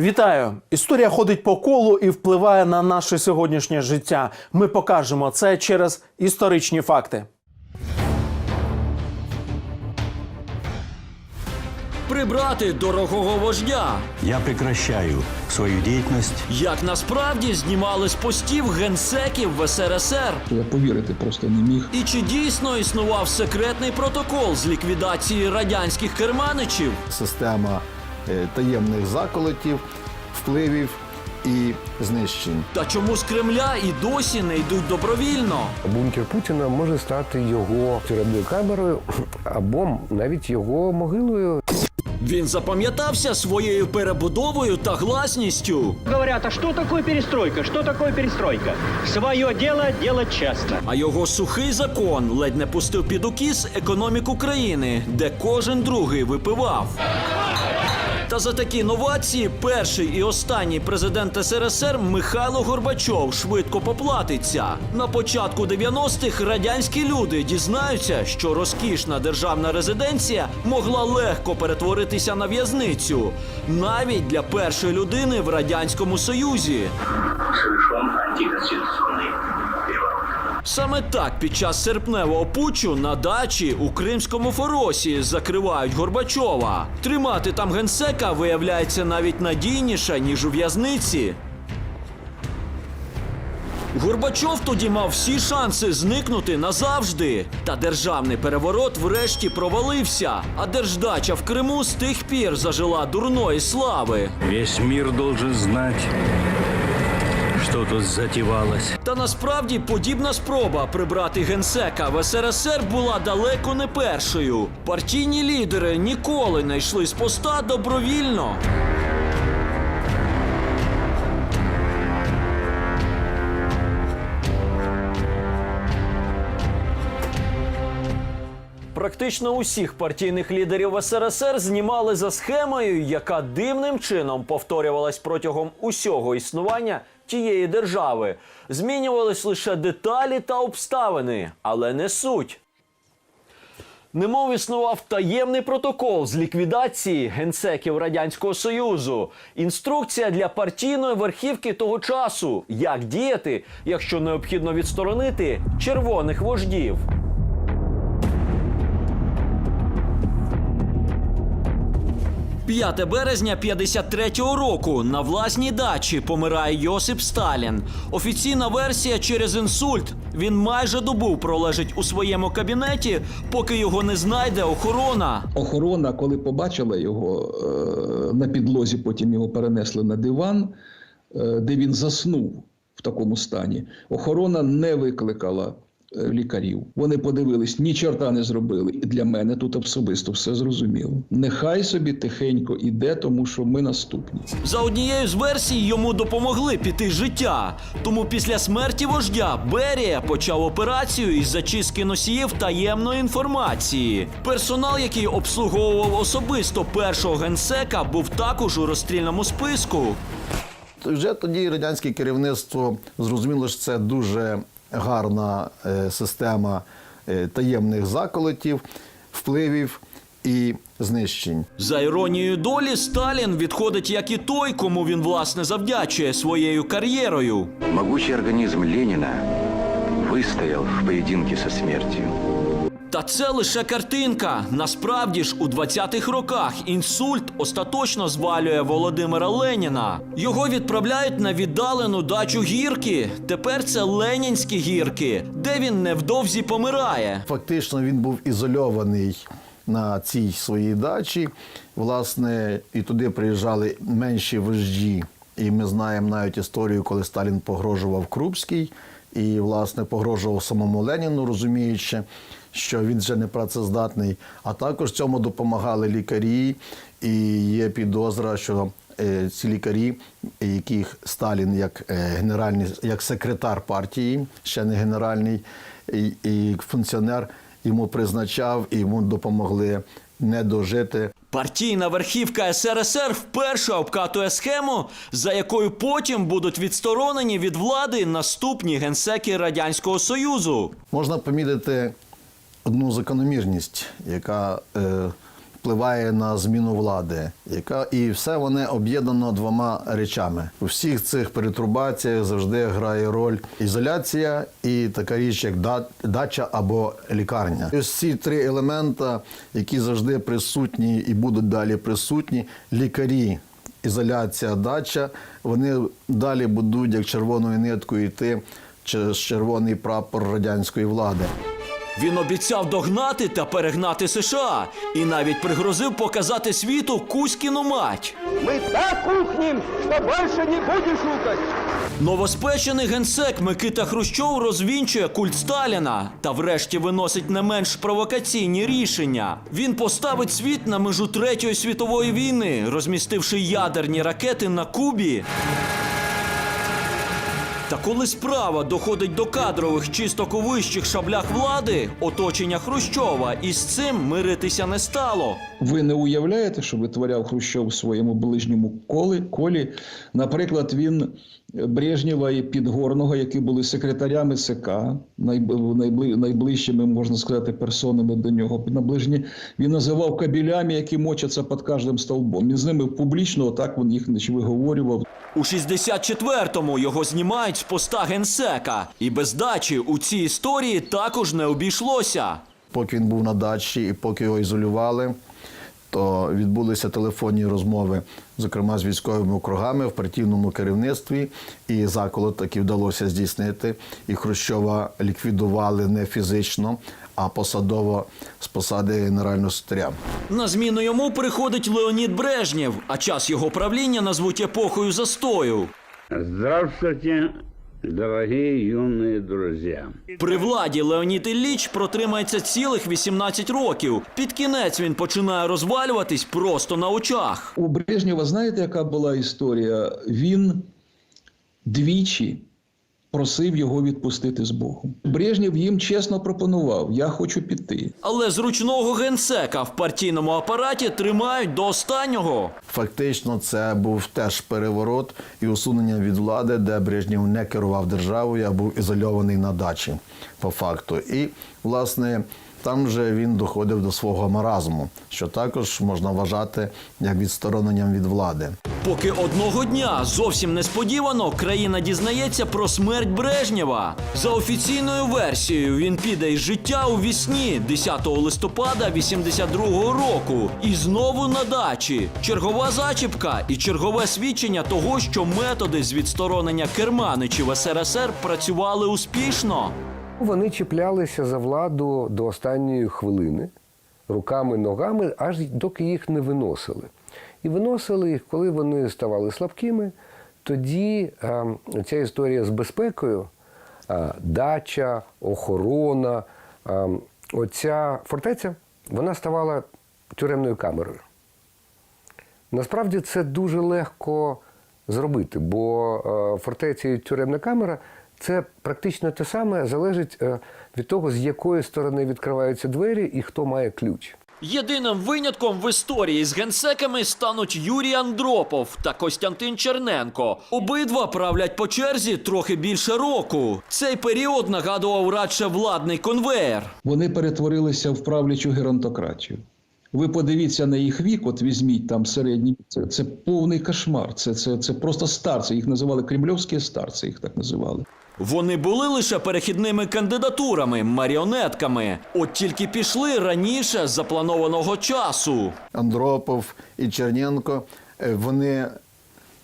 Вітаю! Історія ходить по колу і впливає на наше сьогоднішнє життя. Ми покажемо це через історичні факти. Прибрати дорогого вождя. Я прекращаю свою деятельность Як насправді знімали з постів генсеків в СРСР? Я повірити просто не міг. І чи дійсно існував секретний протокол з ліквідації радянських керманичів? система таємних заколотів, впливів і знищень. Та чому з Кремля і досі не йдуть добровільно? Бункер Путіна може стати його тюремною камерою або навіть його могилою. Він запам'ятався своєю перебудовою та гласністю. Говорят, а что такое перестройка? Что такое перестройка? Свое дело делать честно. А його сухий закон ледь не пустив під укіс економіку країни, де кожен другий випивав. Та за такі новації перший і останній президент СРСР Михайло Горбачов швидко поплатиться. На початку 90-х радянські люди дізнаються, що розкішна державна резиденція могла легко перетворитися на в'язницю, навіть для першої людини в радянському союзі. совершен антиконституционный. Саме так під час серпневого путчу на дачі у Кримському Форосі закривають Горбачова. Тримати там генсека виявляється навіть надійніше, ніж у в'язниці. Горбачов тоді мав всі шанси зникнути назавжди. Та державний переворот врешті провалився, а держдача в Криму з тих пір зажила дурної слави. Весь мир должен знать, что тут затевалось. Та насправді подібна спроба прибрати генсека в СРСР була далеко не першою. Партійні лідери ніколи не йшли з поста добровільно. Практично усіх партійних лідерів СРСР знімали за схемою, яка дивним чином повторювалась протягом усього існування тієї держави. Змінювались лише деталі та обставини, але не суть. Немов існував таємний протокол з ліквідації генсеків Радянського Союзу, інструкція для партійної верхівки того часу, як діяти, якщо необхідно відсторонити червоних вождів. 5 березня 53-го року на власній дачі помирає Йосип Сталін. Офіційна версія через інсульт. Він майже добу пролежить у своєму кабінеті, поки його не знайде охорона. Охорона, коли побачила його е, на підлозі, потім його перенесли на диван, е, де він заснув в такому стані. Охорона не викликала лікарів. Вони подивились, ні чорта не зробили. І для мене тут особисто все зрозуміло. Нехай собі тихенько іде, тому що ми наступні. За однією з версій йому допомогли піти з життя. Тому після смерті вождя Берія почав операцію із зачистки носіїв таємної інформації. Персонал, який обслуговував особисто першого генсека, був також у розстрільному списку. Вже тоді радянське керівництво зрозуміло, що це дуже гарна е, система е, таємних заколотів, впливів і знищень. За іронією долі, Сталін відходить як і той, кому він власне завдячує своєю кар'єрою. Могучий організм Леніна вистояв в поєдинці зі смертью. Та це лише картинка. Насправді ж у 20-х роках інсульт остаточно звалює Володимира Леніна. Його відправляють на віддалену дачу гірки. Тепер це Ленінські гірки, де він невдовзі помирає. Фактично він був ізольований на цій своїй дачі. Власне, і туди приїжджали менші вожді. І ми знаємо навіть історію, коли Сталін погрожував Крупський і, власне, погрожував самому Леніну, розуміючи, що він вже не працездатний. А також цьому допомагали лікарі, і є підозра, що е, ці лікарі, яких Сталін як е, генеральний, як секретар партії, ще не генеральний, і, і функціонер йому призначав і йому допомогли не дожити. Партійна верхівка СРСР вперше обкатує схему, за якою потім будуть відсторонені від влади наступні генсеки Радянського Союзу. Можна помітити одну закономірність, яка е, впливає на зміну влади, яка і все вони об'єднано двома речами. У всіх цих перетрубаціях завжди грає роль ізоляція і така річ, як дача або лікарня. Ось ці три елемента, які завжди присутні і будуть далі присутні, лікарі. Ізоляція, дача, вони далі будуть як червоною ниткою йти через червоний прапор радянської влади. Він обіцяв догнати та перегнати США і навіть пригрозив показати світу Кузькіну мать. Мы так кухнем, что больше не будешь шукать. Новоспечений генсек Микита Хрущов розвінчує культ Сталіна та врешті виносить не менш провокаційні рішення. Він поставить світ на межу Третьої світової війни, розмістивши ядерні ракети на Кубі. Та коли справа доходить до кадрових чисток у вищих шаблях влади, оточення Хрущова із цим миритися не стало. Ви не уявляєте, що витворяв Хрущов в своєму ближньому колі, колі. Наприклад, він Брежнєва і Підгорного, які були секретарями ЦК, найб- найбли- найближчими, можна сказати, персонами до нього наближені, він називав кабелями, які мочаться під кожним столбом. Він з ними публічно так він їх значить, виговорював. У 64-му його знімають з поста генсека, і без дачі у цій історії також не обійшлося. Поки він був на дачі і поки його ізолювали, то відбулися телефонні розмови, зокрема з військовими округами в партійному керівництві, і заколот таки вдалося здійснити. І Хрущова ліквідували не фізично, а посадово з посади генерального секретаря. На зміну йому приходить Леонід Брежнєв, а час його правління назвуть епохою застою. Здравствуйте, дорогие юные друзья. При владі Леонід Ілліч протримається цілих 18 років. Під кінець він починає розвалюватись просто на очах. У Брежнєва, знаєте, яка була історія? Він двічі просив його відпустити з Богом. Брежнєв їм чесно пропонував: я хочу піти. Але зручного генсека в партійному апараті тримають до останнього. Фактично, це був теж переворот і усунення від влади, де Брежнєв не керував державою, а був ізольований на дачі по факту. І, власне, там же він доходив до свого маразму, що також можна вважати як відстороненням від влади. Поки одного дня зовсім несподівано країна дізнається про смерть Брежнєва. За офіційною версією, він піде із життя у вісні 10 листопада 82-го року. І знову на дачі. Чергова зачіпка і чергове свідчення того, що методи з відсторонення керманичів СРСР працювали успішно. Вони чіплялися за владу до останньої хвилини руками, ногами, аж доки їх не виносили. І виносили їх, коли вони ставали слабкими. Тоді е, ця історія з безпекою, е, дача, охорона, е, оця фортеця, вона ставала тюремною камерою. Насправді це дуже легко зробити, бо е, фортеця і тюремна камера це практично те саме, залежить е, від того, з якої сторони відкриваються двері і хто має ключ. Єдиним винятком в історії з генсеками стануть Юрій Андропов та Костянтин Черненко. Обидва правлять по черзі трохи більше року. Цей період нагадував радше владний конвеєр. Вони перетворилися в правлячу геронтократію. Ви подивіться на їх вік, от візьміть там середній. Це, це повний кошмар. Це, це, це просто старці. Їх називали кремльовські старці, їх так називали. Вони були лише перехідними кандидатурами, маріонетками. От тільки пішли раніше запланованого часу. Андропов і Черненко е, вони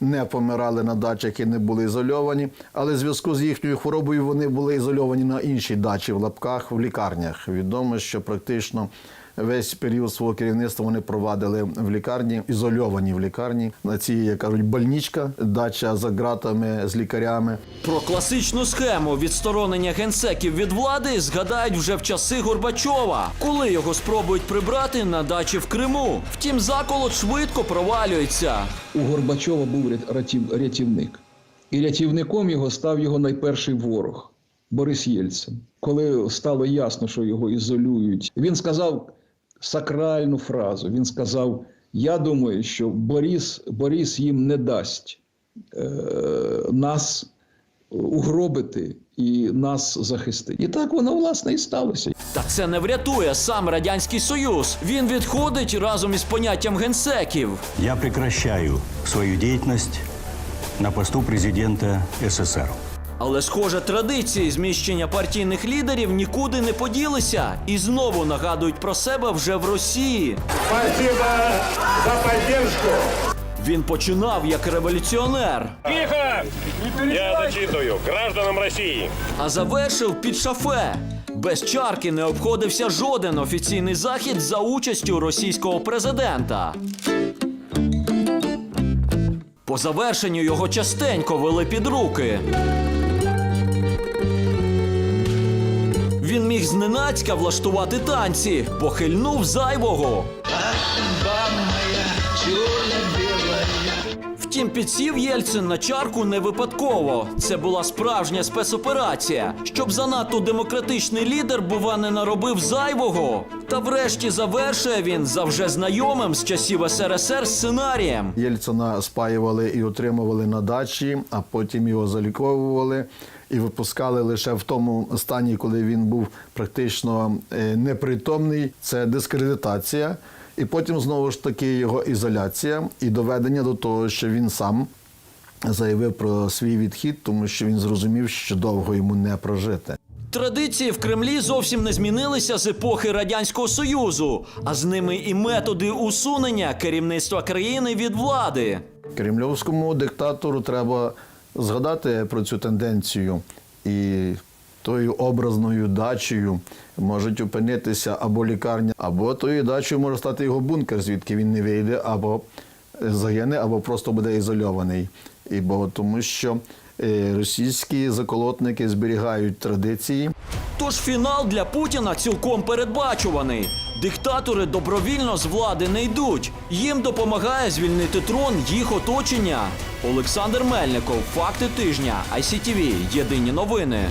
не помирали на дачах і не були ізольовані, але в зв'язку з їхньою хворобою вони були ізольовані на іншій дачі в лапках в лікарнях. Відомо, що практично весь період свого керівництва вони провадили в лікарні, ізольовані в лікарні. На цій, як кажуть, больничка, дача за ґратами з лікарями. Про класичну схему відсторонення генсеків від влади згадають вже в часи Горбачова, коли його спробують прибрати на дачі в Криму. Втім, заколот швидко провалюється. У Горбачова був рят- рятів- рятівник. І рятівником його став його найперший ворог Борис Єльцин. Коли стало ясно, що його ізолюють, він сказав сакральну фразу. Він сказав: Я думаю, що Борис, Борис їм не дасть е, нас угробити і нас захистити. І так воно власне і сталося. Та це не врятує сам радянський союз. Він відходить разом із поняттям генсеків. Я прекращаю свою деятельность на посту президента СССР. Але, схоже, традиції зміщення партійних лідерів нікуди не поділися і знову нагадують про себе вже в Росії. Спасибо за поддержку. Він починав як революціонер, Тихо! Я зачитываю гражданам России. а завершив під шафе. Без чарки не обходився жоден офіційний захід за участю російського президента. По завершенню його частенько вели під руки. Він міг зненацька влаштувати танці, похильнув зайвого. Втім, підсів Єльцин на чарку не випадково. Це була справжня спецоперація, щоб занадто демократичний лідер, бува, не наробив зайвого. Та врешті завершує він за вже знайомим з часів СРСР сценарієм. Єльцина спаювали і отримували на дачі, а потім його заліковували і випускали лише в тому стані, коли він був практично е, непритомний. Це дискредитація. І потім знову ж таки його ізоляція і доведення до того, що він сам заявив про свій відхід, тому що він зрозумів, що довго йому не прожити. Традиції в Кремлі зовсім не змінилися з епохи Радянського Союзу, а з ними і методи усунення керівництва країни від влади. Кремльовському диктатору треба згадати про цю тенденцію і тою образною дачею можуть опинитися або лікарня, або тою дачею може стати його бункер, звідки він не вийде, або загине, або просто буде ізольований. І бо тому, що російські заколотники зберігають традиції. Тож фінал для Путіна цілком передбачуваний. Диктатори добровільно з влади не йдуть. Їм допомагає звільнити трон їх оточення. Олександр Мельников, факти тижня, ICTV, Єдині новини.